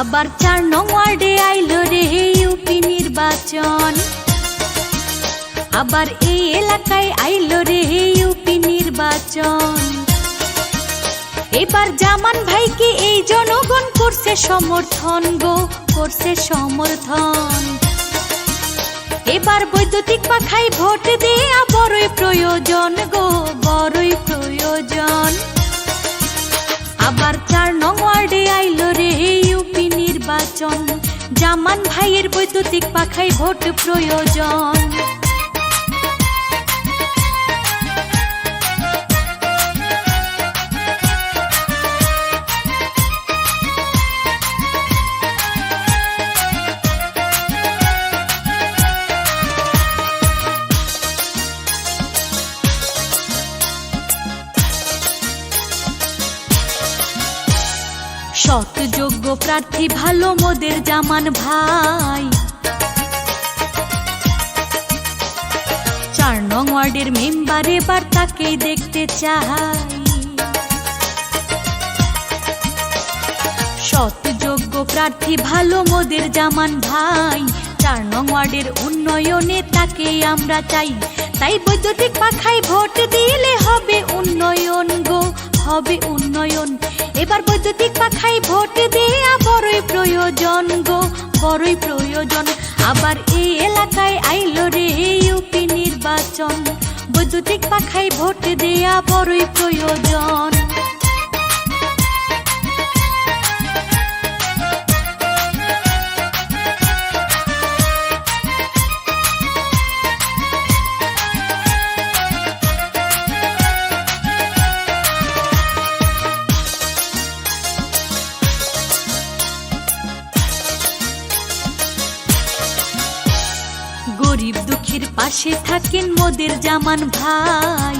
আবার চার নং ওয়ার্ডে আইলো রে ইউপি নির্বাচন। আবার এই এলাকায় আইলো রে ইউপি নির্বাচন। এবার জামান ভাইকে এই জনগণ করছে সমর্থন গো, করছে সমর্থন। এবার বৈদ্যুতিক পাখায় ভোট দেয়া বড়ই প্রয়োজন গো, বড়ই প্রয়োজন। আবার জামান ভাইয়ের বৈদ্যুতিক পাখায় ভোট প্রয়োজন। সৎ যোগ্য প্রার্থী ভালো মোদের জামান ভাই। চার নং ওয়ার্ডের মেম্বার এবার তাকেই দেখতে চাই। সৎ যোগ্য প্রার্থী ভালো মোদের জামান ভাই। চার নং ওয়ার্ডের উন্নয়নে তাকে আমরা চাই। তাই বৈদ্যুতিক পাখায় ভোট দিলে হবে উন্নয়ন গো। হবে উন্নয়ন। এবার বৈদ্যুতিক পাখাই ভোট দেয়া বড়ই প্রয়োজন গো, বড়ই প্রয়োজন। আবার এই এলাকায় আইলো রে ইউপি নির্বাচন। বৈদ্যুতিক পাখাই ভোট দেয়া বড়ই প্রয়োজন। গরিব দুঃখীর পাশে থাকেন মোদের জামান ভাই।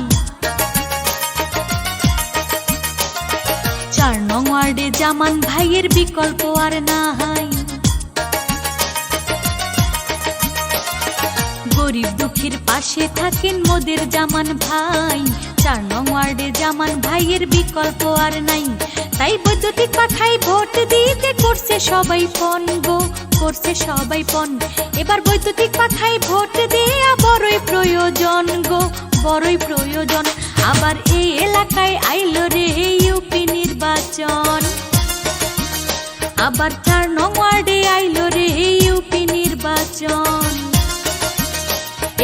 চার নং ওয়ার্ডে জামান ভাইয়ের বিকল্প আর নাই। গরিব দুঃখীর পাশে থাকেন মোদের জামান ভাই। চার নং ওয়ার্ডে জামান ভাইয়ের বিকল্প আর নাই। তাই বৈদ্যুতিক পাখায় ভোট দিতে করছে সবাই পণ গো করছে সবাই পণ। এবার বৈদ্যুতিক পাখায় ভোট দেয়া বড়ই প্রয়োজন গো, বড়ই প্রয়োজন। আবার এই এলাকায় আইলো রে ইউপি নির্বাচন। আবার চার নং ওয়ার্ডে আইলো রে ইউপি নির্বাচন।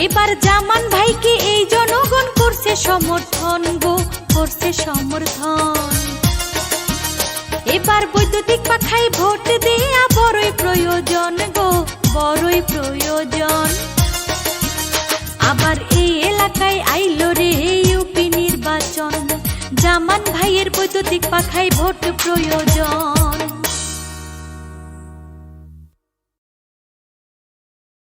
এবার জামান ভাইকে এই জনগণ করছে সমর্থন গো, করছে সমর্থন। এবার বৈদ্যুতিক পাখায় ভোট দেয়া বড়ই প্রয়োজন গো, বড়ই প্রয়োজন। আবার এই এলাকায় আইলো রে ইউপি নির্বাচন, জামান ভাইয়ের বৈদ্যুতিক পাখায় ভোট প্রয়োজন।